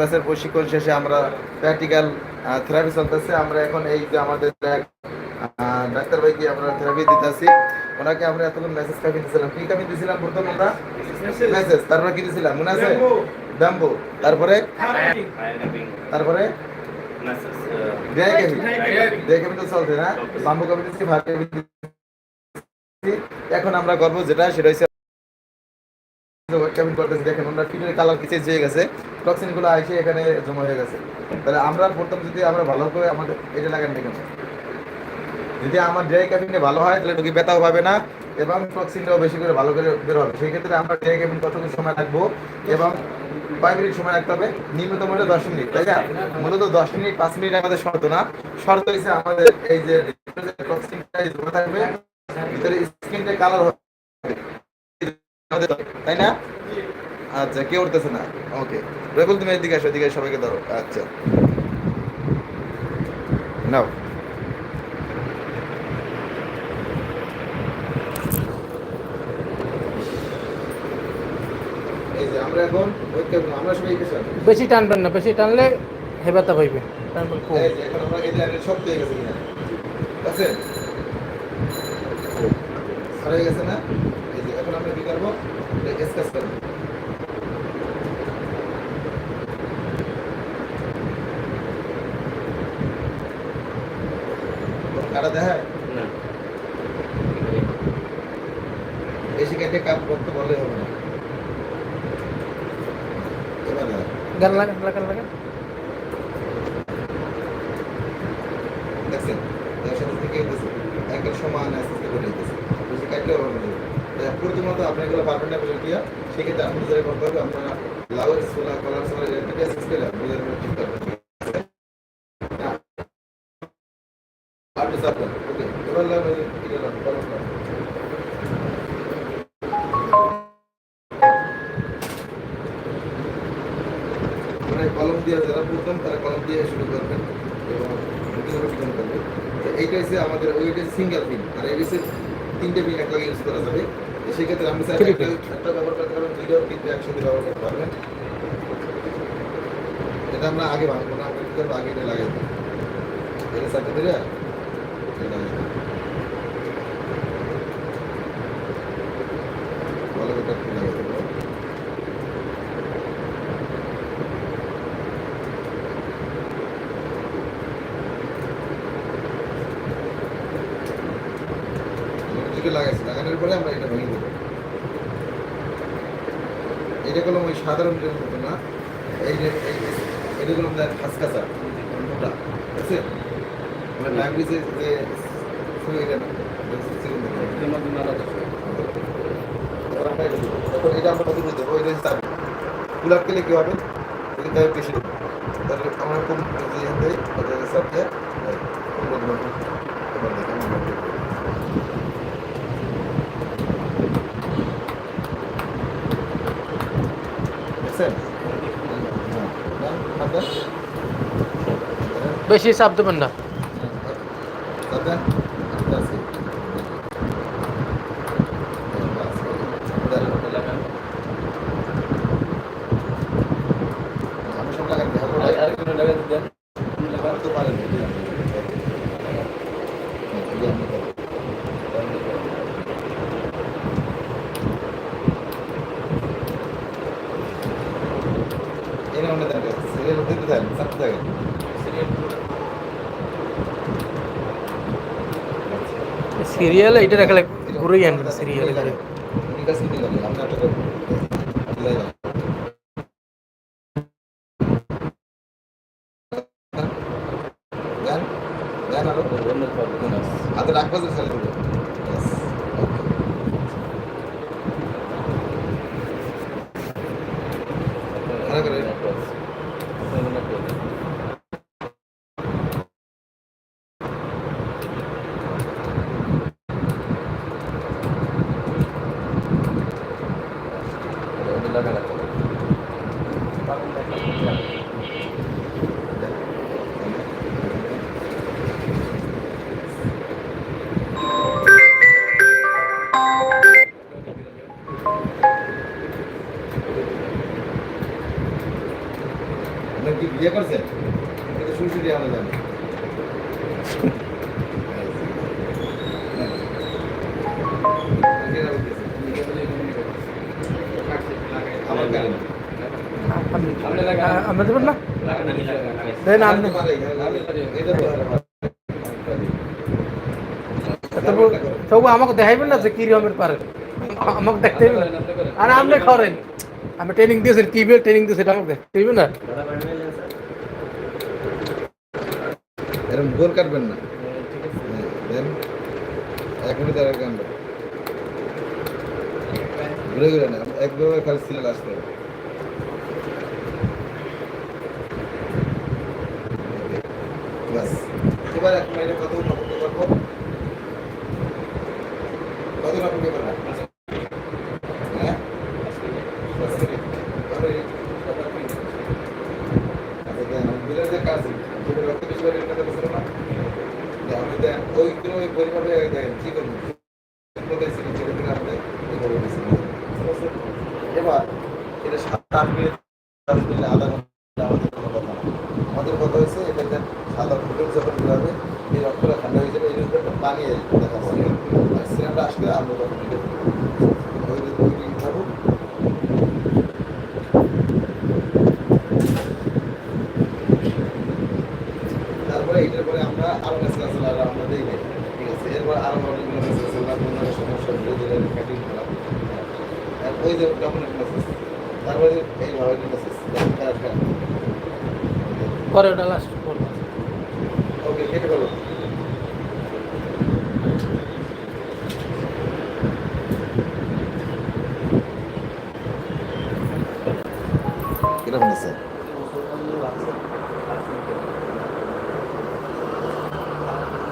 ব্যাচের প্রশিক্ষণ শেষে আমরা প্র্যাকটিক্যাল থেরাপি চলতেছে। আমরা এখন এই যে আমাদের ডাক্তার ভাইকে আমরা থেরাপি দিতেছি। ওনাকে আমরা এতক্ষণ মেসেজ দিয়েছিলাম কি দিয়েছিলাম প্রথম আমরা? মেসেজ তারপরে কি দিয়েছিলাম মনে আছে? ব্যাম্বু তারপরে? তারপরে? এখন আমরা করব যেটা সেটা হচ্ছে কেমন করতেছে দেখেন, ওনার ফিটের কালার কি চেঞ্জ হয়ে গেছে। টক্সিনগুলো এসে এখানে জমা হয়ে গেছে। তাহলে আমরা প্রথম যদি আমরা ভালো করে আমাদের এটা লাগান দেখেন। যদি আমার ড্রাই ক্যাবিনে ভালো হয়, তাহলে রোগী ব্যথাও পাবে না, এবং টক্সিনটাও বেশি করে ভালো করে বের হবে। সেই আমরা ড্রাই ক্যাবিন কতক্ষণ সময় রাখব, এবং কয় মিনিট সময় রাখতে হবে? নিম্নতম হলে দশ মিনিট, তাই না? মূলত দশ মিনিট, পাঁচ মিনিট আমাদের শর্ত না। শর্ত হয়েছে আমাদের এই যে টক্সিনটা জমা থাকবে, ভিতরে স্কিনটা কালার হবে। তাই না? আচ্ছা কেউ উঠতেছে না। ওকে রেবল তুমি এদিকে আসো এদিকে সবাইকে ধরো। আচ্ছা। নাও। এই যে আমরা এখন ঐক্য আমরা সবাই এঁকেছি বেশি টানবেন না বেশি টানলে হেবাতা হইবে টানবেন খুব এই এখন আমরা এই যে আগে শক্ত হয়ে গেছে হয়ে না? এই যে এখন আমরা কি করব? স্কেচ করব। কাটা দেখায়? বেশি কেটে কাপ করতে বললে হবে না। এবার গান লাগান লাগান লাগান। দেখছেন? থেকে গেছে সমান আস্তে আস্তে করে দিতেছে বেশি কাটলেও হবে না। প্রথমত আপনি এগুলো পারবেন না বলে সেক্ষেত্রে আপনি যেটা করতে হবে আপনারা লাউয়ের সোলা কলার করে বুঝার পরে ঠিক করবেন কি কলম দিয়ে যারা প্রথম তারা কলম দিয়ে শুরু করবেন এবং রুটিন করবে তো এইটা হচ্ছে আমাদের ওইটা সিঙ্গেল পিন আর এই হচ্ছে তিনটে পিন একলাগে ইউজ করা যাবে। সেক্ষেত্রে আপনি স্যার একটা ব্যবহার করতে পারবেন দুইটাও কিন্তু একসাথে ব্যবহার করতে পারবেন। এটা আমরা আগে ভাঙবো না আমরা আগে এটা লাগাই এটা সাথে দেবো দুটো লাগাইছি, লাগানোর পরে আমরা এটা ভেঙে দেবো। এটা করলাম ওই সাধারণ মতো না, এই যে এটা করলাম দেখ খাসখাসা মোটা ঠিক আছে আমরা ডায়াবেটিসে যে শুয়ে গেল এখন এটা আমরা কত দেবো ওই রেঞ্জ থাকবে ফুল আপ গেলে কি হবে যদি তাই বেশি দেবো তাহলে আমরা কম যে এখান থেকে সব দিয়ে কম দেবো এবার দেখেন আমরা দেখব। দেখছেন হ্যাঁ ডান, হাত দেন। বেশি চাপ দেবেন না Zaten hatta என்ன ஒன்று தாங்க சிறையில் வந்துட்டு தான் சத்து தாங்க সিরিয়াল দিতে দেন, চাপতে থাকেন। সিরিয়াল এটা রাখলে ঘুরেই আনবেন সিরিয়াল ঠিক আছে, বিয়ে করছেন এটা শুরু শুরু আমরা জানি আমার দেবেন না দেন আপনি তবু আমাকে দেখাইবেন না যে কি রকমের পারেন আমাকে দেখতে আর আপনি করেন। আমি ট্রেনিং দিয়েছেন, কি ট্রেনিং দিয়েছেন এটা আমাকে দেখতে না। এরকম গোল কাটবেন না। দেন এক মিনিট আর এক ঘণ্টা ঘুরে ঘুরে না একভাবে খালি সিরিয়াল আসতে হবে। বাস। এবার এক মিনিটে কত করতে পারব কত করতে পারব হ্যাঁ? আচ্ছা কাজ সেটা রক্ত বেশি করে এটা তো ছিল না আপনি দেন, ওই ওই পরিমাণে দেন কি করবেন বলেছি ছেড়ে দিলে আপনি এই করে দিয়েছেন এবার এটা সাত মিনিট দশ কথা আমাদের কথা হয়েছে এটা সাদা ফুটেল যখন এই রক্তটা ঠান্ডা হয়ে যাবে পানি দেখা যাবে আর আসলে আমরা এটা ওই দুই থাকুক তারপরে এটার পরে আমরা আরও মেসেজ আসলে আর আমরা দেই নাই ঠিক আছে এরপর আরও অনেকগুলো মেসেজ আছে আপনার সমস্যা বিরোধীদের কাটিং করা ওই যে ডকুমেন্ট মেসেজ তারপরে এই ভাবে মেসেজ পরে ওটা লাস্ট ওকে কেটে ফেলো কীরকম আছে?